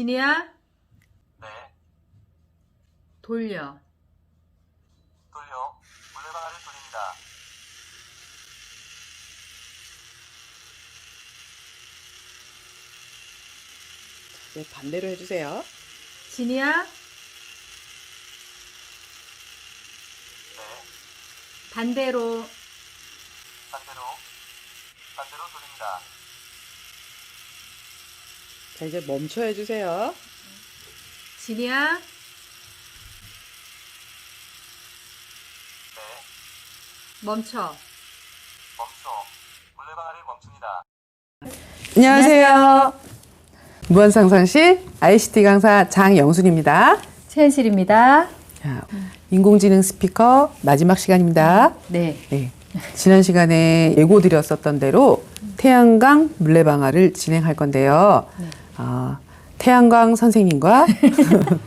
진이야, 네, 돌려. 돌려. 물레방아를 돌립니다. 이제 반대로 해주세요. 진이야, 네, 반대로. 반대로. 반대로 돌립니다. 자, 이제 멈춰 해주세요. 진이야, 네, 멈춰. 멈춰. 물레방아를 멈춥니다. 안녕하세요. 무한상상실 ICT 강사 장영순입니다. 최현실입니다. 자, 인공지능 스피커 마지막 시간입니다. 네. 네. 지난 시간에 예고 드렸었던 대로 태양광 물레방아를 진행할 건데요. 아, 태양광 선생님과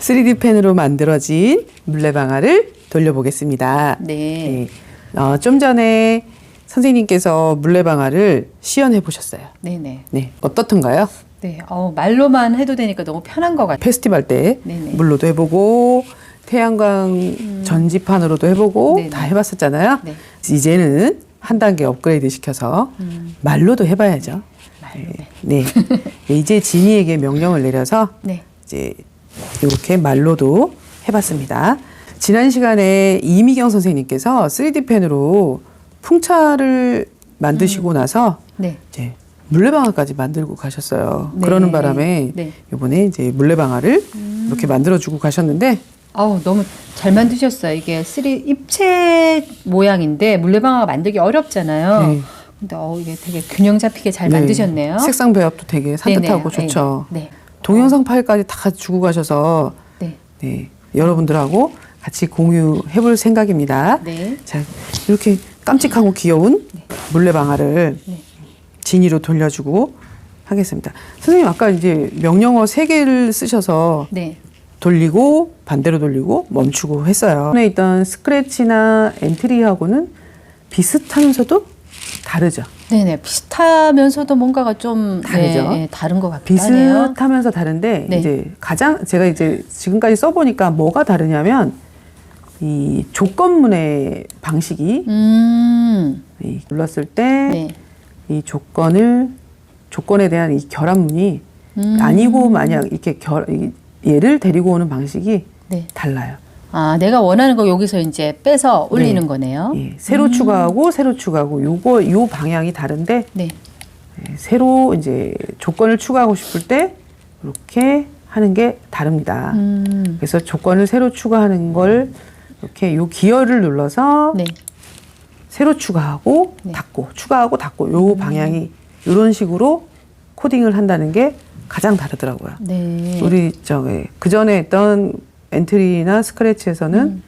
3D 펜으로 만들어진 물레방아를 돌려보겠습니다. 네. 네. 어, 좀 전에 선생님께서 물레방아를 시연해 보셨어요. 네네. 네, 어떻던가요? 네. 어, 말로만 해도 되니까 너무 편한 것 같아요. 페스티벌 때 네네. 물로도 해보고 태양광 전지판으로도 해보고 네네. 다 해봤었잖아요. 네. 이제는 한 단계 업그레이드 시켜서 음, 말로도 해봐야죠. 네. 네, 네, 이제 지니에게 명령을 내려서 네. 이제 이렇게 말로도 해봤습니다. 지난 시간에 이미경 선생님께서 3D 펜으로 풍차를 만드시고 음. 나서 네. 이제 물레방아까지 만들고 가셨어요. 네. 그러는 바람에 네. 이번에 이제 물레방아를 이렇게 만들어주고 가셨는데 아우 너무 잘 만드셨어요. 이게 쓰리 입체 모양인데 물레방아가 만들기 어렵잖아요. 네. 근데 어 이게 되게 균형 잡히게 잘 네, 만드셨네요. 색상 배합도 되게 산뜻하고 네네. 좋죠. 네. 동영상 파일까지 다 주고 가셔서 네. 네, 여러분들하고 같이 공유해볼 생각입니다. 네. 자, 이렇게 깜찍하고 귀여운 물레방아를 네. 진이로 돌려주고 하겠습니다. 선생님 아까 이제 명령어 세 개를 쓰셔서 네. 돌리고 반대로 돌리고 멈추고 했어요. 전에 있던 스크래치나 엔트리하고는 비슷하면서도 다르죠. 네네 비슷하면서도 뭔가가 좀 다르죠? 네, 네, 다른 것 하네요. 비슷하면서 다른데 네. 이제 가장 제가 이제 지금까지 써보니까 뭐가 다르냐면 이 조건문의 방식이 음, 이 눌렀을 때 이 네. 조건을 조건에 대한 이 결합문이 음. 아니고 만약 이렇게 결 이- 얘를 데리고 오는 방식이 네. 달라요. 아 내가 원하는 거 여기서 이제 빼서 올리는 네. 거네요. 예, 새로 추가하고 새로 추가하고 요거 요 방향이 다른데 네. 예, 새로 이제 조건을 추가하고 싶을 때 이렇게 하는 게 다릅니다. 음, 그래서 조건을 새로 추가하는 걸 이렇게 요 기어를 눌러서 네. 새로 추가하고 네. 닫고 추가하고 닫고 요 방향이 이런 식으로 코딩을 한다는 게 가장 다르더라고요. 네. 우리 저기 그 전에 했던 엔트리나 스크래치에서는 음.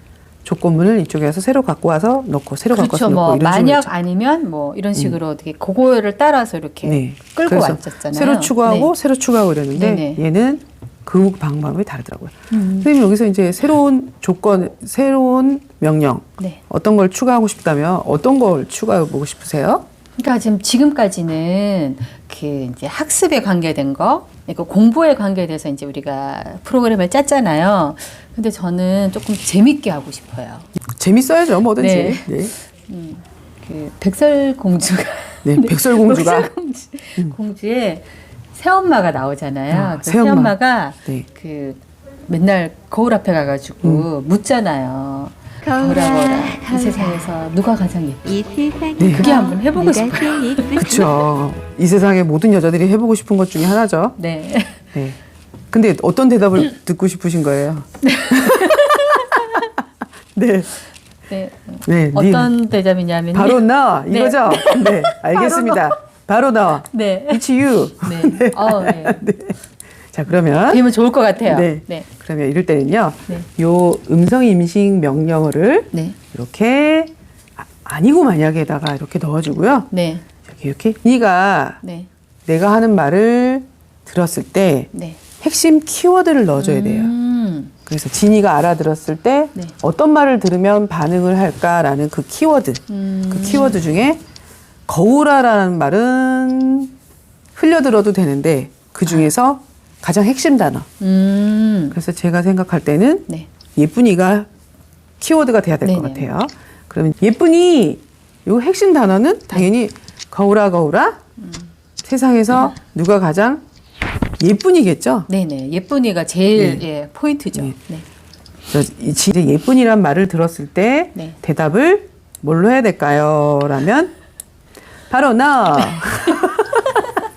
조건문을 이쪽에서 새로 갖고 와서 넣고 새로 갖고 그렇죠. 와서 넣고 뭐 이런 식으로 만약 했죠. 아니면 뭐 이런 식으로 어떻게 그거를 따라서 이렇게 네. 끌고 왔었잖아요. 새로 추가하고 네. 새로 추가하고 이랬는데 네네. 얘는 그 방법이 다르더라고요. 음. 선생님 여기서 이제 새로운 조건, 새로운 명령 네. 어떤 걸 추가하고 싶다면 어떤 걸 추가해 보고 싶으세요? 그러니까 지금 지금까지는 그 이제 학습에 관계된 거, 그러니까 공부에 관계돼서 이제 우리가 프로그램을 짰잖아요. 근데 저는 조금 재밌게 하고 싶어요. 재밌어야죠, 뭐든지. 네. 네. 음, 그 백설공주가 네, 백설공주가 백설공주 공주에 새엄마가 나오잖아요. 아, 그 새엄마. 새엄마가 네. 그 맨날 거울 앞에 가가지고 묻잖아요. 거울아 거울아 이 세상에서 누가 가장 예뻐? 이 세상에 네. 그게 한번 해보고 싶어요. 그렇죠. 이 세상의 모든 여자들이 해보고 싶은 것 중에 하나죠. 네. 네. 근데 어떤 대답을 듣고 싶으신 거예요? 네. 네. 네. 네. 어떤 대답이냐면 바로 나 네. 이거죠? 네. 알겠습니다. 바로 나. 네. It's you. 네. 어, 네. 자, 그러면 되면 좋을 것 같아요. 네. 네. 그러면 이럴 때는요. 네. 요 음성 임식 명령어를 네. 이렇게 아- 아니고 만약에다가 이렇게 넣어 주고요. 네. 이렇게 이렇게 네가 네. 내가 하는 말을 들었을 때 네. 핵심 키워드를 넣어 줘야 돼요. 음. 그래서 진이가 알아들었을 때 네. 어떤 말을 들으면 반응을 할까라는 그 키워드, 음. 그 키워드 중에 거울아라는 말은 흘려들어도 되는데 그 중에서 가장 핵심 단어. 음. 그래서 제가 생각할 때는 네. 예쁜이가 키워드가 돼야 될 것 네네. 같아요. 그러면 예쁜이 요 핵심 단어는 당연히 거울아 거울아 세상에서 누가 가장 예쁜이겠죠. 네네. 예쁜이가 제일 네. 예, 포인트죠. 네. 네. 그래서 이 진짜 예쁜이란 말을 들었을 때 네. 대답을 뭘로 해야 될까요? 라면 바로 너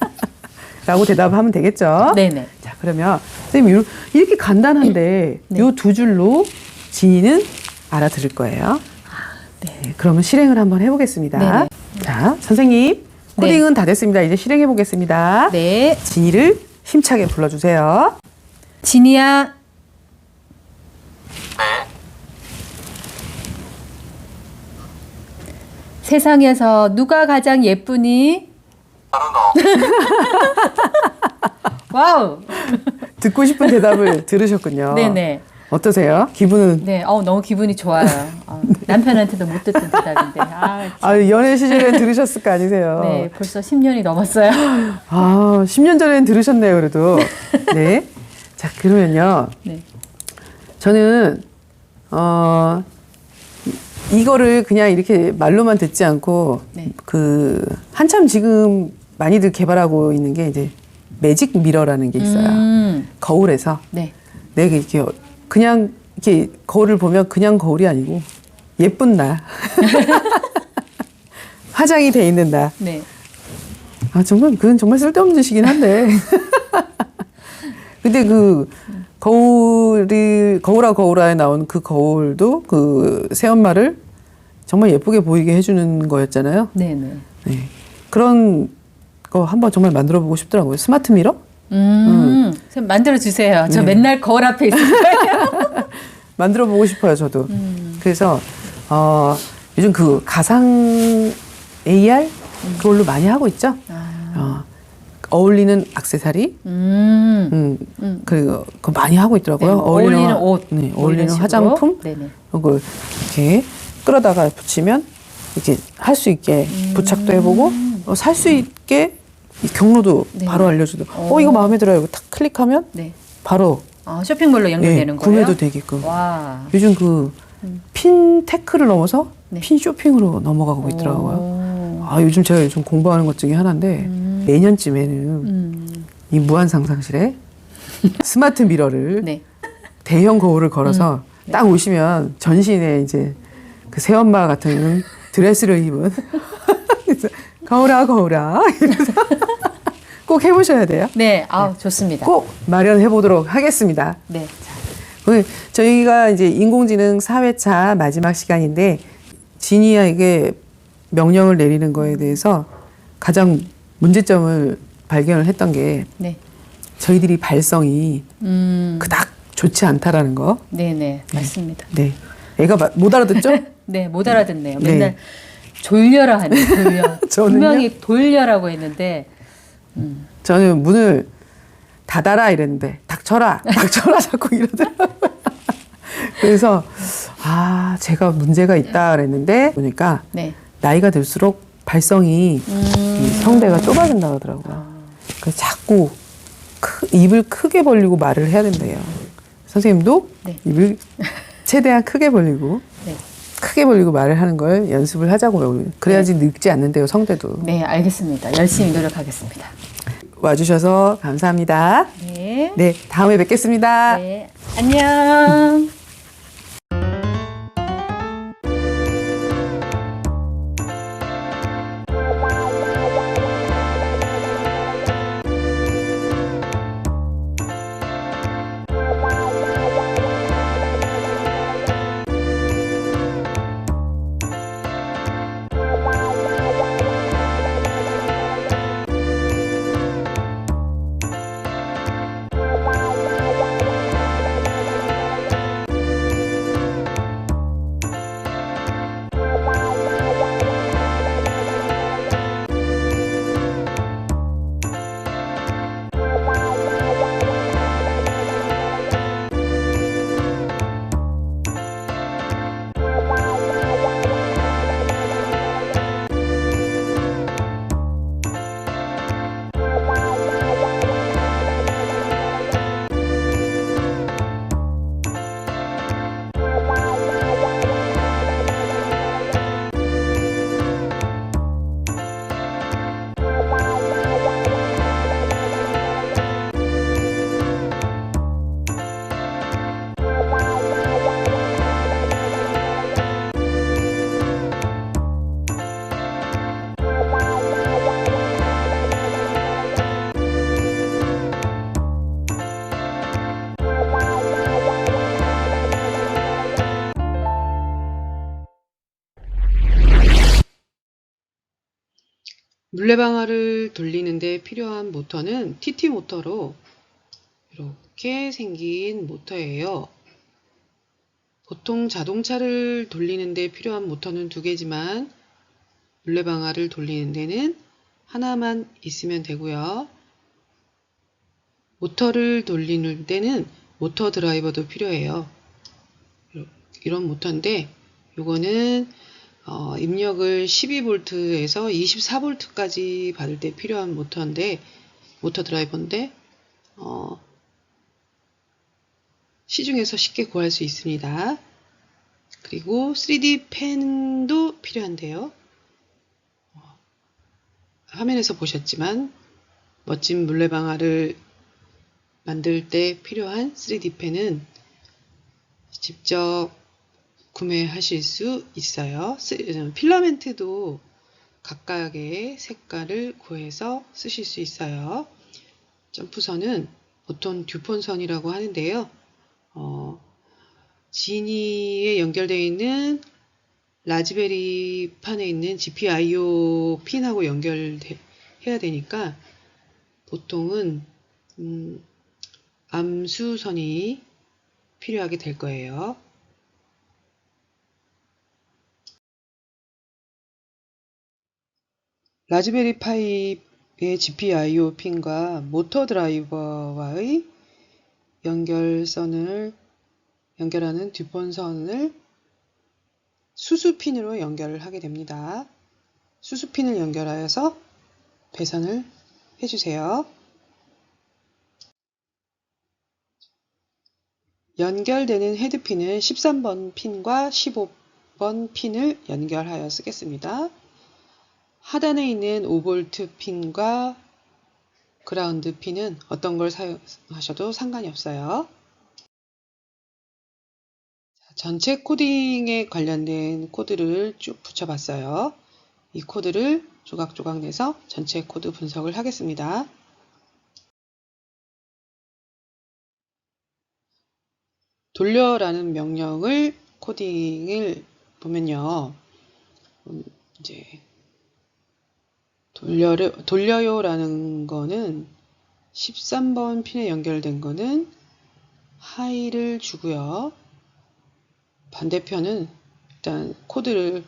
라고 대답하면 되겠죠. 네네. 자 그러면 선생님 요- 이렇게 간단한데 네. 요두 줄로 진이는 알아들을 거예요. 네, 그러면 실행을 한번 해보겠습니다. 네네. 자 선생님 코딩은 다 됐습니다. 이제 실행해 보겠습니다. 네. 진이를 힘차게 불러주세요. 진이야. 네. 세상에서 누가 가장 예쁘니? 와우. 듣고 싶은 대답을 들으셨군요. 네네. 어떠세요? 기분은 네. 어 너무 기분이 좋아요. 어, 남편한테도 못 듣던 대답인데. 아, 아, 연애 시절에 들으셨을 거 아니세요? 네. 벌써 10년이 넘었어요. 아, 10년 전엔 들으셨네요, 그래도. 네. 자, 그러면요. 네. 저는, 어, 이- 이거를 그냥 이렇게 말로만 듣지 않고, 네. 그, 한참 지금 많이들 개발하고 있는 게 이제 매직 미러라는 게 있어요. 음. 거울에서. 네. 내가 이렇게 그냥 이렇게 거울을 보면 그냥 거울이 아니고 예쁜 나. 화장이 돼 있는 나. 네. 아 정말 그건 정말 쓸데없는 짓이긴 한데. 근데 그 거울이 거울아 거울아에 나온 그 거울도 그 새엄마를 정말 예쁘게 보이게 해주는 거였잖아요. 네네. 네. 그런 거 한번 정말 만들어 보고 싶더라고요. 스마트 미러? 음. 선생님 만들어 주세요. 저 네. 맨날 거울 앞에 있을 거예요. 만들어 보고 싶어요, 저도. 음. 그래서 어, 요즘 그 가상 AR 그걸로 많이 하고 있죠. 아. 어, 어울리는 액세서리, 음. 음, 음. 그리고 그 많이 하고 있더라고요. 네, 어울리는 옷. 네, 뭐 어울리는. 화장품, 네네. 그걸 이렇게 끌어다가 붙이면 이렇게 할 수 있게 부착도 해보고 어, 살수 있게 이 경로도 네. 바로 알려주도. 어 오. 이거 마음에 들어요. 탁 클릭하면 네. 바로 아, 쇼핑몰로 예, 연결되는 거예요? 구매도 되게끔. 와. 요즘 그핀 테크를 넘어서 네. 핀 쇼핑으로 넘어가고 있더라고요. 오. 아 요즘 제가 요즘 공부하는 것 중에 하나인데 음. 내년쯤에는 음. 이 무한 상상실에 스마트 미러를 네. 대형 거울을 걸어서 네. 딱 오시면 전신에 이제 그 새엄마 같은 드레스를 입은 거울아 거울아 이래서 꼭 해보셔야 돼요. 네. 아, 좋습니다. 꼭 마련해 보도록 하겠습니다. 네. 오늘 저희가 이제 인공지능 4회차 마지막 시간인데 지니아에게 명령을 내리는 거에 대해서 가장 문제점을 발견을 했던 게 네. 저희들이 발성이 음. 그닥 좋지 않다라는 거. 네네. 맞습니다. 네. 애가 마- 못 알아듣죠? 네, 못 알아듣네요. 네. 맨날 졸려라 하네, 졸려. 분명히 돌려라고 했는데, 저는 문을 닫아라 이랬는데 닥쳐라, 닥쳐라 자꾸 이러더라고요. 그래서 아 제가 문제가 있다 그랬는데 보니까 네. 나이가 들수록 발성이 이 성대가 좁아진다 그러더라고요. 그래서 자꾸 크- 입을 크게 벌리고 말을 해야 된대요. 선생님도 네. 입을 최대한 크게 벌리고 네. 크게 벌리고 말을 하는 걸 연습을 하자고요. 그래야지 늙지 않는데요, 성대도. 네, 알겠습니다. 열심히 노력하겠습니다. 와주셔서 감사합니다. 네. 네, 다음에 뵙겠습니다. 네. 안녕. 물레방아를 돌리는데 필요한 모터는 TT 모터로 이렇게 생긴 모터예요. 보통 자동차를 돌리는데 필요한 모터는 두 개지만 물레방아를 돌리는 데는 하나만 있으면 되고요. 모터를 돌리는 데는 모터 드라이버도 필요해요. 이런 모터인데 이거는 어, 입력을 12V에서 24V까지 받을 때 필요한 모터인데 모터 드라이버인데 어, 시중에서 쉽게 구할 수 있습니다. 그리고 3D 펜도 필요한데요. 어, 화면에서 보셨지만 멋진 물레방아를 만들 때 필요한 3D 펜은 직접 구매하실 수 있어요. 쓰- 필라멘트도 각각의 색깔을 구해서 쓰실 수 있어요. 점프선은 보통 듀폰선이라고 하는데요. 어, 지니에 연결되어 있는 라즈베리 판에 있는 GPIO 핀하고 연결해야 되니까 보통은 음, 암수선이 필요하게 될 거예요. 라즈베리 파이의 GPIO 핀과 모터 드라이버와의 연결선을 연결하는 뒷번선을 수수핀으로 연결을 하게 됩니다. 수수핀을 연결하여서 배선을 해주세요. 연결되는 헤드핀은 13번 핀과 15번 핀을 연결하여 쓰겠습니다. 하단에 있는 5V 핀과 그라운드 핀은 어떤 걸 사용하셔도 상관이 없어요. 자, 전체 코딩에 관련된 코드를 쭉 붙여봤어요. 이 코드를 조각조각 내서 전체 코드 분석을 하겠습니다. 돌려라는 명령을 코딩을 보면요. 음, 이제 돌려를, 돌려요라는 거는 13번 핀에 연결된 거는 하이를 주고요. 반대편은 일단 코드를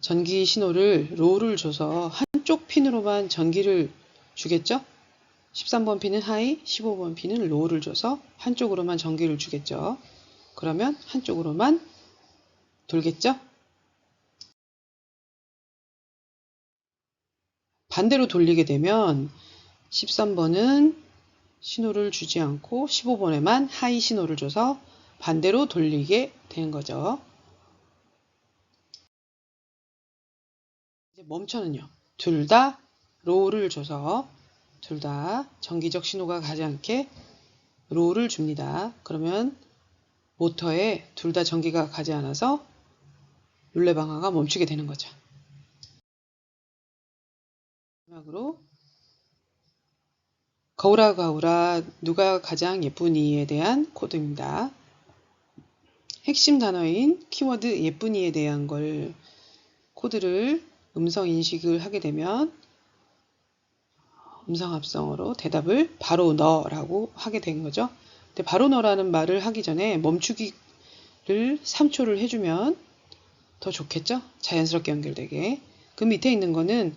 전기 신호를 로우를 줘서 한쪽 핀으로만 전기를 주겠죠? 13번 핀은 하이, 15번 핀은 로우를 줘서 한쪽으로만 전기를 주겠죠. 그러면 한쪽으로만 돌겠죠? 반대로 돌리게 되면 13번은 신호를 주지 않고 15번에만 하이 신호를 줘서 반대로 돌리게 되는 거죠. 이제 멈춰는요. 둘 다 로우를 줘서 둘다 전기적 신호가 가지 않게 로우를 줍니다. 그러면 모터에 둘 다 전기가 가지 않아서 물레방아가 멈추게 되는 거죠. 마지막으로 거울아 거울아 누가 가장 예쁘니에 대한 코드입니다. 핵심 단어인 키워드 예쁘니에 대한 걸 코드를 음성 인식을 하게 되면 음성 합성어로 대답을 바로 넣어라고 하게 된 거죠. 근데 바로 넣어라는 말을 하기 전에 멈추기를 3초를 해주면 더 좋겠죠? 자연스럽게 연결되게. 그 밑에 있는 거는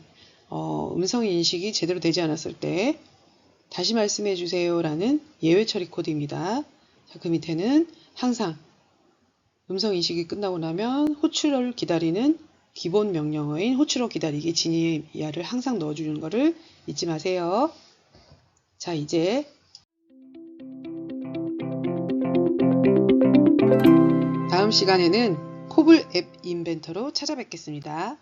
어, 음성 인식이 제대로 되지 않았을 때 다시 말씀해 주세요라는 예외 처리 코드입니다. 자, 그 밑에는 항상 음성 인식이 끝나고 나면 호출을 기다리는 기본 명령어인 호출어 기다리기 진이야를 항상 넣어주는 거를 잊지 마세요. 자, 이제 다음 시간에는 코블 앱 인벤터로 찾아뵙겠습니다.